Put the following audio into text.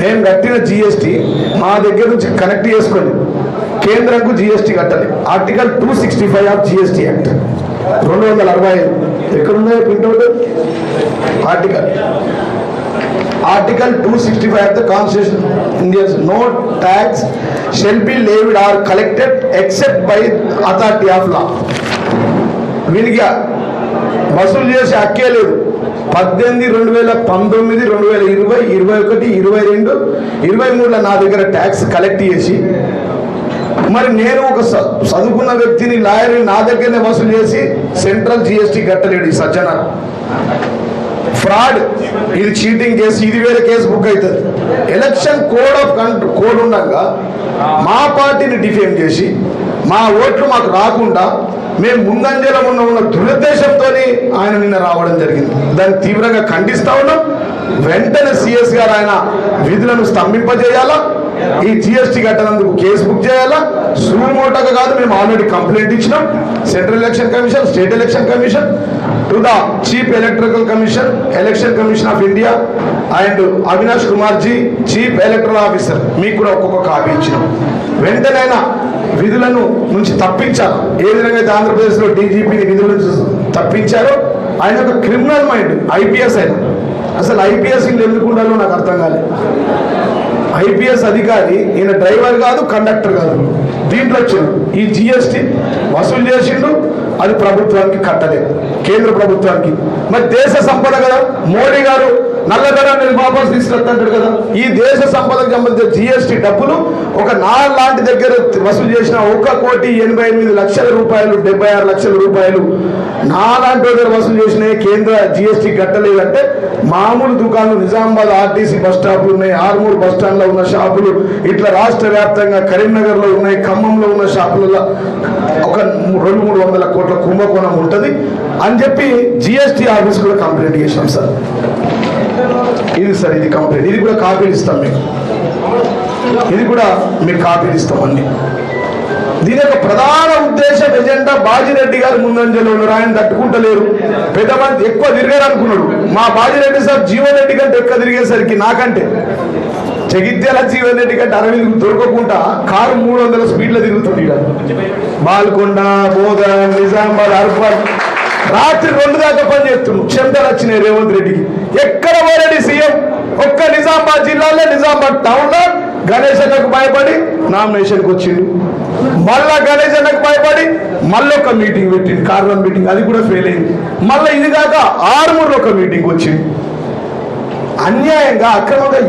మేము కట్టిన జిఎస్టీ మా దగ్గర నుంచి కనెక్ట్ చేసుకొని కేంద్రంకు జిఎస్టీ కట్టాలి. Article two sixty five of GST act రెండు వందల అరవై ఐదు. ఎక్కడున్నాయో printout article article two sixty five of the constitution Indians no tax shall be levied or collected except by authority of law వీనికి వసూలు చేసే హక్కే లేదు. పద్దెనిమిది రెండు వేల పంతొమ్మిది రెండు వేల ఇరవై ఇరవై ఒకటి ఇరవై రెండు ఇరవై మూడులో నా దగ్గర ట్యాక్స్ కలెక్ట్ చేసి మరి నేను ఒక చదువుకున్న వ్యక్తిని లాయర్ని నా దగ్గరనే వసూలు చేసి సెంట్రల్ జిఎస్టీ కట్టలేడు ఈ సజ్జన. ఫ్రాడ్. ఇది చీటింగ్ కేసు ఇది వేరే కేసు బుక్ అవుతుంది election code of conduct code ఉండగా మా పార్టీని డిఫేమ్ చేసి మా ఓట్లు మాకు రాకుండా మేము ముందంజలో ఉన్న ఉన్న దురుద్దేశంతో ఆయన నిన్న రావడం జరిగింది. దాన్ని తీవ్రంగా ఖండిస్తా ఉన్నాం. వెంటనే సిఎస్ గారు ఆయన విధులను స్తంభింపజేయాలా? ఈ జిఎస్టీ కట్టనందుకు కేసు బుక్ చేయాలా? సుమోటోగా కాదు మేము ఆల్రెడీ కంప్లైంట్ ఇచ్చినాం. Central election commission state election commission. To the chief electrical commission election commission of India and Avinash Kumar ji chief electoral officer మీకు కూడా ఒక్కొక్క కాపీ ఇచ్చినాం. వెంటనైనా విధులను నుంచి తప్పించారు. ఏ విధంగా అయితే ఆంధ్రప్రదేశ్లో డీజీపీని విధుల నుంచి తప్పించారో ఆయన ఒక క్రిమినల్ మైండ్ ఐపీఎస్ ఆయన. అసలు ఐపీఎస్ ఎందుకు ఉండాలో నాకు అర్థం కాలేదు. ఐపీఎస్ అధికారి ఈయన డ్రైవర్ కాదు కండక్టర్ కాదు. దీంట్లో వచ్చిండు ఈ జిఎస్టీ వసూలు చేసిండు అది ప్రభుత్వానికి కట్టలేదు. కేంద్ర ప్రభుత్వానికి. మరి దేశ సంపద కదా. మోడీ గారు నల్లధనాన్ని వాపసు తీసుకొస్తాడు కదా. ఈ దేశ సంపదకు సంబంధించిన జిఎస్టీ డబ్బులు ఒక నా లాంటి దగ్గర వసూలు చేసిన ఒక కోటి ఎనభై ఎనిమిది లక్షల రూపాయలు డెబ్బై ఆరు లక్షల రూపాయలు నా లాంటి దగ్గర వసూలు చేసిన కేంద్ర జిఎస్టీ కట్టలేదంటే మామూలు దుకాణాలు నిజామాబాద్ ఆర్టీసీ బస్ స్టాప్లు ఉన్నాయి ఆర్మూర్ బస్ స్టాండ్లో ఉన్న షాపులు ఇట్లా రాష్ట్ర వ్యాప్తంగా కరీంనగర్లో ఉన్నాయి ఖమ్మంలో ఉన్న షాపులలో ఒక రెండు మూడు వందల కోట్ల కుంభకోణం ఉంటుంది అని చెప్పి జిఎస్టీ ఆఫీస్ కూడా కంప్లైంట్ చేశాం సార్. ఇది సార్ ఇది కంప్లీట్ ఇది కూడా కాపీలు ఇస్తాం మీకు? ఇది కూడా మీకు కాపీలు ఇస్తాం అన్ని దీని యొక్క ప్రధాన ఉద్దేశం ఎజెండా బాజిరెడ్డి గారు ముందంజలో ఉన్నారు. ఆయన తట్టుకుంటలేరు. పెద్ద మంది ఎక్కువ తిరిగారు అనుకున్నాడు మా బాజిరెడ్డి సార్ జీవన్ రెడ్డి కంటే ఎక్కువ తిరిగేసరికి నాకంటే. జగిత్యాల జీవన్ రెడ్డి కంటే అరవింద్ దొరకకుండా కారు మూడు వందల స్పీడ్లో తిరుగుతుంది బాల్కొండ బోధ నిజామాబాద్ అర్బన్. రాత్రి రెండు దాకా పని చేస్తున్నాడు చెంతలు వచ్చినాయి రేవంత్ రెడ్డికి. ఎక్కడ పోలేడు సీఎం? ఒక్క నిజామాబాద్ జిల్లాలో నిజామాబాద్ టౌన్లో గణేష్ అన్నకు భయపడి నామినేషన్కి వచ్చిండు మళ్ళా గణేష్ అన్నకు భయపడి మళ్ళీ ఒక మీటింగ్ పెట్టింది. కార్బన్ మీటింగ్ అది కూడా ఫెయిల్ అయింది. మళ్ళీ ఇది కాక ఆరుమూరులో ఒక మీటింగ్ వచ్చింది. అన్యాయంగా అక్రమంగా